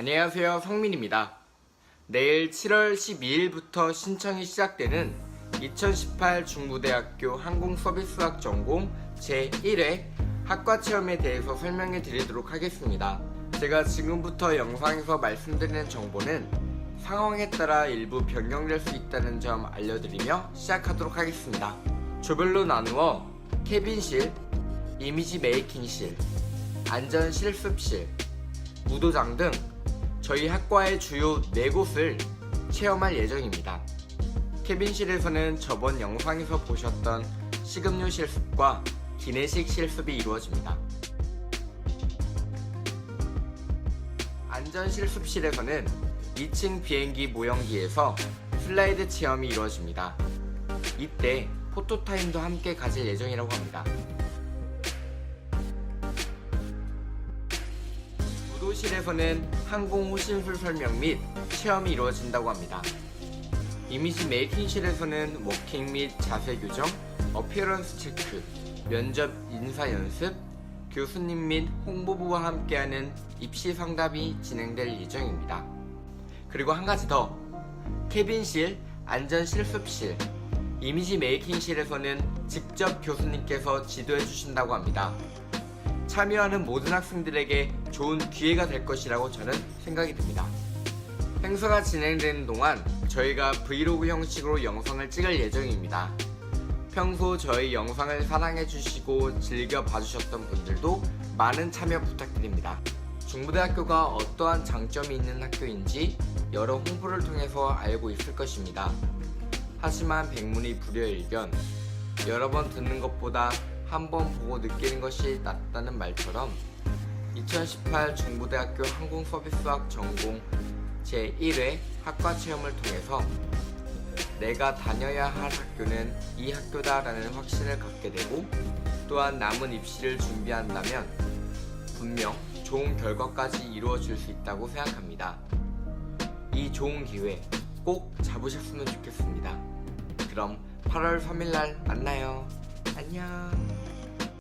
안녕하세요. 성민입니다. 내일 7월 12일부터 신청이 시작되는 2018 중부대학교 항공서비스학 전공 제1회 학과 체험에 대해서 설명해 드리도록 하겠습니다. 제가 지금부터 영상에서 말씀드리는 정보는 상황에 따라 일부 변경될 수 있다는 점 알려드리며 시작하도록 하겠습니다. 조별로 나누어 캐빈실, 이미지 메이킹실, 안전 실습실, 무도장 등 저희 학과의 주요 4곳을 체험할 예정입니다. 캐빈실에서는 저번 영상에서 보셨던 식음료 실습과 기내식 실습이 이루어집니다. 안전 실습실에서는 2층 비행기 모형기에서 슬라이드 체험이 이루어집니다. 이때 포토타임도 함께 가질 예정이라고 합니다. 무도실에서는 항공 호신술 설명 및 체험이 이루어진다고 합니다. 이미지 메이킹실에서는 워킹 및 자세 교정, 어피어런스 체크, 면접 인사 연습, 교수님 및 홍보부와 함께하는 입시 상담이 진행될 예정입니다. 그리고 한 가지 더, 캐빈실, 안전 실습실, 이미지 메이킹실에서는 직접 교수님께서 지도해 주신다고 합니다. 참여하는 모든 학생들에게 좋은 기회가 될 것이라고 저는 생각이 듭니다. 행사가 진행되는 동안 저희가 브이로그 형식으로 영상을 찍을 예정입니다. 평소 저희 영상을 사랑해주시고 즐겨 봐주셨던 분들도 많은 참여 부탁드립니다. 중부대학교가 어떠한 장점이 있는 학교인지 여러 홍보를 통해서 알고 있을 것입니다. 하지만 백문이 불여일견 여러 번 듣는 것보다 한 번 보고 느끼는 것이 낫다는 말처럼 2018 중부대학교 항공서비스학 전공 제1회 학과 체험을 통해서 내가 다녀야 할 학교는 이 학교다라는 확신을 갖게 되고 또한 남은 입시를 준비한다면 분명 좋은 결과까지 이루어질 수 있다고 생각합니다. 이 좋은 기회 꼭 잡으셨으면 좋겠습니다. 그럼 8월 3일 날 만나요. 안녕.